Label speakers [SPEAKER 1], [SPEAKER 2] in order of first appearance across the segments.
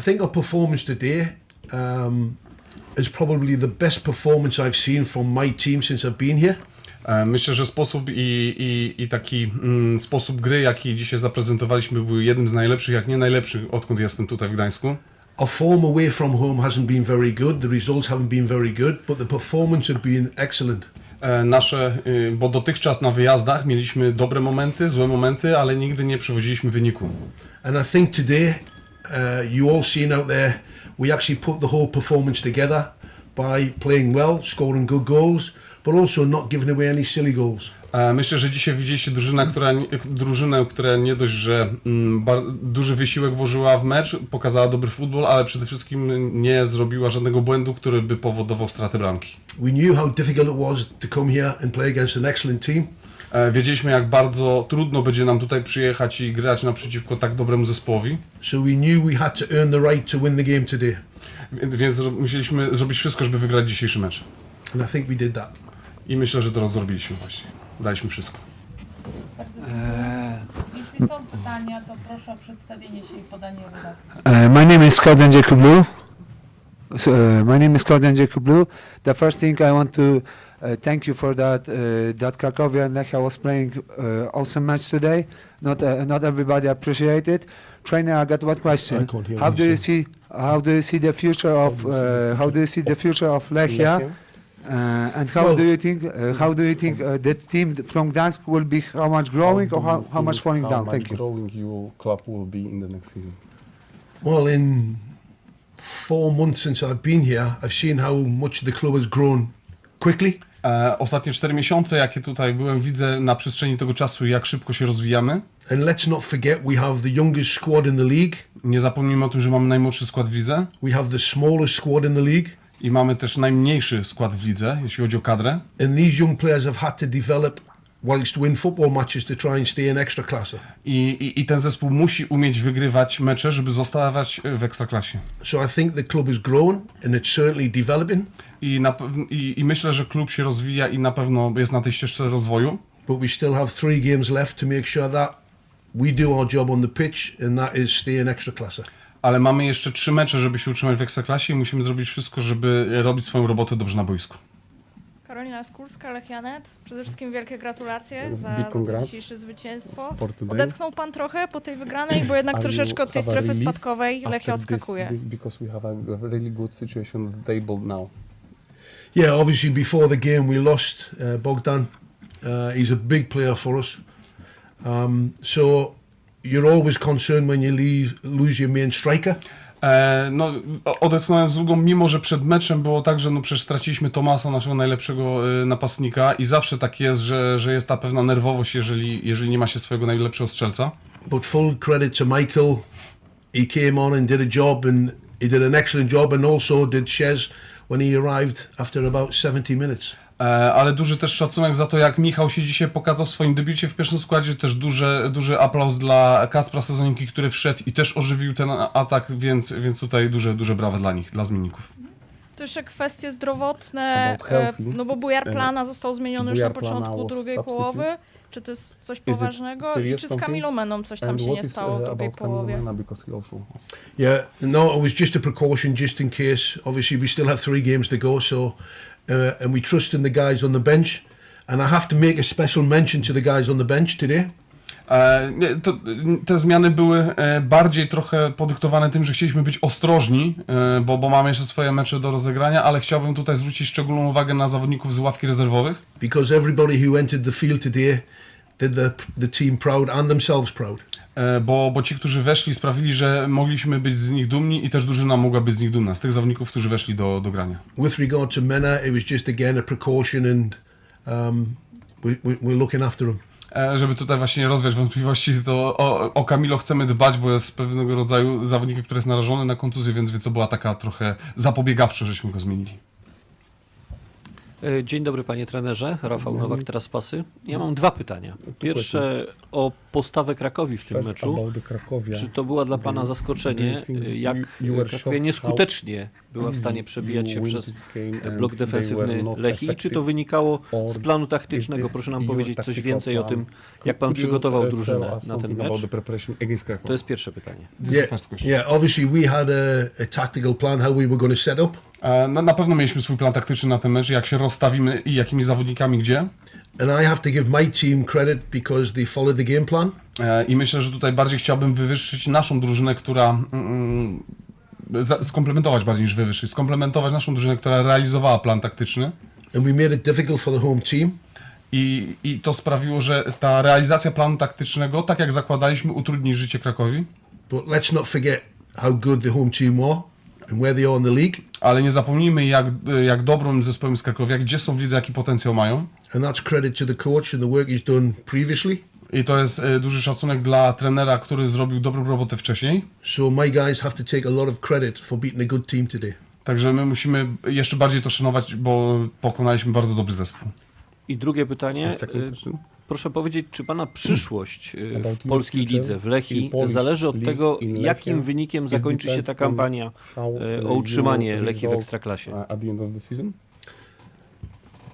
[SPEAKER 1] I think our performance today um, is probably the best performance I've seen from my team since I've been here.
[SPEAKER 2] E, Myślę, że sposób i, i, i taki mm, sposób gry, jaki dzisiaj zaprezentowaliśmy, był jednym z najlepszych, jak nie najlepszych, odkąd jestem tutaj w Gdańsku.
[SPEAKER 1] Our form away from home hasn't been very good. The results haven't been very good, but the performance has been excellent.
[SPEAKER 2] E, Nasze, y, bo dotychczas na wyjazdach mieliśmy dobre momenty, złe momenty, ale nigdy nie przewodziliśmy wyniku.
[SPEAKER 1] And I think today, uh, you all seen out there, we actually put the whole performance together by playing well, scoring good goals, but also not giving away any silly goals.
[SPEAKER 2] E, Myślę, że dzisiaj widzieliście drużynę, która, nie- drużynę, która nie dość, że mm, duży wysiłek włożyła w mecz, pokazała dobry futbol, ale przede wszystkim nie zrobiła żadnego błędu, który by powodował stratę bramki.
[SPEAKER 1] We knew how difficult it was to come here and play against an excellent team.
[SPEAKER 2] E, Wiedzieliśmy, jak bardzo trudno będzie nam tutaj przyjechać i grać naprzeciwko tak dobremu zespołowi,
[SPEAKER 1] So we knew we had to earn the right to win the game today.
[SPEAKER 2] więc- musieliśmy zrobić wszystko, żeby wygrać dzisiejszy mecz.
[SPEAKER 1] And I think we did that.
[SPEAKER 2] I myślę, że to zrobiliśmy właśnie. Daliśmy wszystko.
[SPEAKER 3] Jeśli są pytania, to proszę o przedstawienie się i podanie redakcji.
[SPEAKER 4] Uh, my name is Claude Jacob Blue. So, uh, my name is Claude Jacob Blue. The first thing I want to uh, thank you for that. Uh, that Cracovia and Lechia was playing uh, awesome match today. Not uh, not everybody appreciate it. Trainer, I got one question.
[SPEAKER 1] I can't hear
[SPEAKER 4] How do
[SPEAKER 1] you
[SPEAKER 4] you see how do you see the future of uh, how do you see the future of Lechia? Uh, and how
[SPEAKER 1] Well-
[SPEAKER 4] do you think uh, how do you think uh, that team from Gdansk will be how much growing or how, how much falling down? Thank you.
[SPEAKER 2] How growing your club will be in the next season?
[SPEAKER 1] Well, in four months since I've been here, I've seen how much the club has grown quickly.
[SPEAKER 2] E, ostatnie cztery miesiące, jakie tutaj byłem, widzę na przestrzeni tego czasu, jak szybko się rozwijamy.
[SPEAKER 1] And let's not forget, we have the youngest squad in the league.
[SPEAKER 2] Nie zapomnijmy o tym, że mamy najmłodszy skład w lidze
[SPEAKER 1] We have the smallest squad in the league.
[SPEAKER 2] i mamy też najmniejszy skład w lidze, jeśli chodzi o kadrę.
[SPEAKER 1] And these young players have had to develop whilst win football matches to try and stay in extra class.
[SPEAKER 2] I, i, I ten zespół musi umieć wygrywać mecze, żeby zostawać w ekstraklasie.
[SPEAKER 1] So I think the club is growing and it's certainly developing,
[SPEAKER 2] I, na, i, I myślę, że klub się rozwija i na pewno jest na tej ścieżce rozwoju.
[SPEAKER 1] but we still have three games left to make sure that we do our job on the pitch and that is stay in extra class.
[SPEAKER 2] Ale mamy jeszcze trzy mecze, żeby się utrzymać w ekstraklasie i musimy zrobić wszystko, żeby robić swoją robotę dobrze na boisku.
[SPEAKER 5] Karolina Skórska, Lechianet. Przede wszystkim wielkie gratulacje za, za to dzisiejsze zwycięstwo. Odetchnął pan trochę po tej wygranej, bo jednak troszeczkę od tej strefy spadkowej Lechia
[SPEAKER 6] this-
[SPEAKER 5] odskakuje.
[SPEAKER 6] this because we have a really good situation on the table now.
[SPEAKER 1] Yeah, obviously before the game we lost uh, Bogdan. Uh, he's a big player for us. Um, so you're always concerned when you leave, lose your main striker.
[SPEAKER 2] E, no, odetchnąłem z drugą, mimo że przed meczem było tak, że no przecież straciliśmy Tomasa, naszego najlepszego e, napastnika i zawsze tak jest, że, że jest ta pewna nerwowość, jeżeli, jeżeli nie ma się swojego najlepszego strzelca.
[SPEAKER 1] But full credit to Michael. He came on and did a job, and he did an excellent job, and also did Shez when he arrived after about 70 minutes.
[SPEAKER 2] E, ale duży też szacunek za to, jak Michał się dzisiaj pokazał w swoim debiucie w pierwszym składzie. Też duży, duży aplauz dla Kaspra Sezoniki, który wszedł i też ożywił ten atak, więc, więc tutaj duże, duże brawa dla nich, dla zmienników.
[SPEAKER 5] To jeszcze kwestie zdrowotne, e, no bo bujar plana został zmieniony już na
[SPEAKER 6] bujar
[SPEAKER 5] początku drugiej
[SPEAKER 6] substitute.
[SPEAKER 5] połowy. Czy to jest coś
[SPEAKER 6] it
[SPEAKER 5] poważnego? I
[SPEAKER 6] serious
[SPEAKER 5] czy z
[SPEAKER 6] something?
[SPEAKER 5] Kamilą coś tam
[SPEAKER 6] And
[SPEAKER 5] się
[SPEAKER 6] what
[SPEAKER 5] nie
[SPEAKER 6] is,
[SPEAKER 5] stało w
[SPEAKER 6] uh,
[SPEAKER 5] drugiej
[SPEAKER 6] about
[SPEAKER 5] połowie?
[SPEAKER 6] Mena because he also
[SPEAKER 1] Yeah, no, it was just a precaution, just in case. Obviously, we still have three games to go, so uh, and we trust in the guys on the bench. And I have to make a special mention to the guys on the bench today.
[SPEAKER 2] E, nie, to, te zmiany były e, bardziej trochę podyktowane tym, że chcieliśmy być ostrożni, e, bo, bo mamy jeszcze swoje mecze do rozegrania, ale chciałbym tutaj zwrócić szczególną uwagę na zawodników z ławki rezerwowych,
[SPEAKER 1] because everybody who entered the field today did the, the team proud and themselves proud.
[SPEAKER 2] bo, bo ci, którzy weszli, sprawili, że mogliśmy być z nich dumni i też drużyna mogła być z nich dumna, z tych zawodników, którzy weszli do, do grania.
[SPEAKER 1] With regard to Mena, it was just again a precaution, and um, we, we, we're looking after him.
[SPEAKER 2] E, Żeby tutaj właśnie rozwiać wątpliwości, to o, o Kamilo chcemy dbać, bo jest pewnego rodzaju zawodnikiem, który jest narażony na kontuzję, więc, to była taka trochę zapobiegawczo, żeśmy go zmienili.
[SPEAKER 7] E, Dzień dobry panie trenerze, Rafał Nowak, teraz pasy. Ja mam dwa pytania. Pierwsze o postawę Krakowi w tym meczu. Czy to była dla pana zaskoczenie, jak Krakowie nieskutecznie była w stanie przebijać się przez blok defensywny
[SPEAKER 6] not
[SPEAKER 7] Lechii. Czy to wynikało z planu taktycznego? Proszę nam powiedzieć coś więcej o tym, jak pan przygotował
[SPEAKER 6] uh,
[SPEAKER 7] drużynę na ten mecz. To jest pierwsze pytanie.
[SPEAKER 1] Yeah. Obviously, we had a, tactical plan how we were going to set up,
[SPEAKER 2] E, Na, na pewno mieliśmy swój plan taktyczny na ten mecz, jak się rozstawimy i jakimi zawodnikami gdzie.
[SPEAKER 1] and I have to give my team credit because they followed the game plan.
[SPEAKER 2] E, I myślę, że tutaj bardziej chciałbym wywyższyć naszą drużynę, która. Za- skomplementować bardziej niż wywyższyć. Skomplementować naszą drużynę, która realizowała plan taktyczny.
[SPEAKER 1] and we made it difficult for the home team.
[SPEAKER 2] I, I to sprawiło, że ta realizacja planu taktycznego, tak jak zakładaliśmy, utrudni życie Krakowi.
[SPEAKER 1] But let's not forget how good the home team were and where they are in the league.
[SPEAKER 2] Ale nie zapomnijmy, jak, jak dobrym zespołem z Krakowia, gdzie są w lidze, jaki potencjał mają.
[SPEAKER 1] And that's credit to the coach and the work he's done previously.
[SPEAKER 2] I to jest e, duży szacunek dla trenera, który zrobił dobrą robotę wcześniej.
[SPEAKER 1] So my guys have to take a lot of credit for beating a good team today.
[SPEAKER 2] Także my musimy jeszcze bardziej to szanować, bo pokonaliśmy bardzo dobry zespół.
[SPEAKER 7] I drugie pytanie.
[SPEAKER 6] Question.
[SPEAKER 7] Proszę powiedzieć, czy Pana przyszłość y,
[SPEAKER 6] About
[SPEAKER 7] w polskiej lidze, w Lechii,
[SPEAKER 6] Polish
[SPEAKER 7] zależy od tego, jakim wynikiem zakończy się ta kampania
[SPEAKER 6] uh,
[SPEAKER 7] o utrzymanie
[SPEAKER 6] will
[SPEAKER 7] Lechii w Ekstraklasie.
[SPEAKER 6] uh, at the end of the season?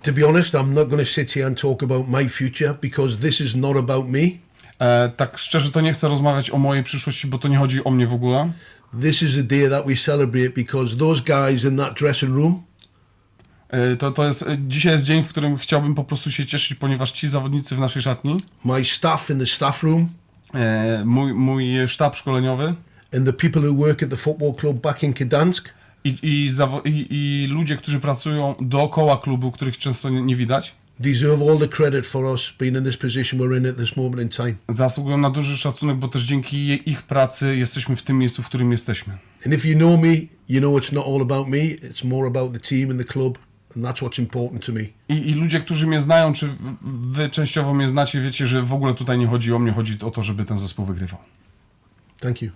[SPEAKER 1] To be honest, I'm not going to sit here and talk about my future because this is not about me.
[SPEAKER 2] E, tak szczerze to nie chcę rozmawiać o mojej przyszłości, bo to nie chodzi o mnie w ogóle.
[SPEAKER 1] This is a day that we celebrate because those guys in that dressing room
[SPEAKER 2] E, to, to jest, e, dzisiaj jest dzień, w którym chciałbym po prostu się cieszyć, ponieważ ci zawodnicy w naszej szatni,
[SPEAKER 1] my staff in the staff room
[SPEAKER 2] e, mój, mój sztab szkoleniowy
[SPEAKER 1] and the people who work at the football club back in Gdansk
[SPEAKER 2] i, i, i, i ludzie, którzy pracują dookoła klubu, których często nie, nie widać,
[SPEAKER 1] deserve all the credit for us being in this position we're in at this moment in time.
[SPEAKER 2] zasługują na duży szacunek, bo też dzięki je- ich pracy jesteśmy w tym miejscu, w którym jesteśmy.
[SPEAKER 1] And if you know me, you know it's not all about me, it's more about the team and the club, and that's what's important to me.
[SPEAKER 2] I, I ludzie, którzy mnie znają, czy wy częściowo mnie znacie, wiecie, że w ogóle tutaj nie chodzi o mnie, chodzi o to, żeby ten zespół wygrywał.
[SPEAKER 1] Thank you.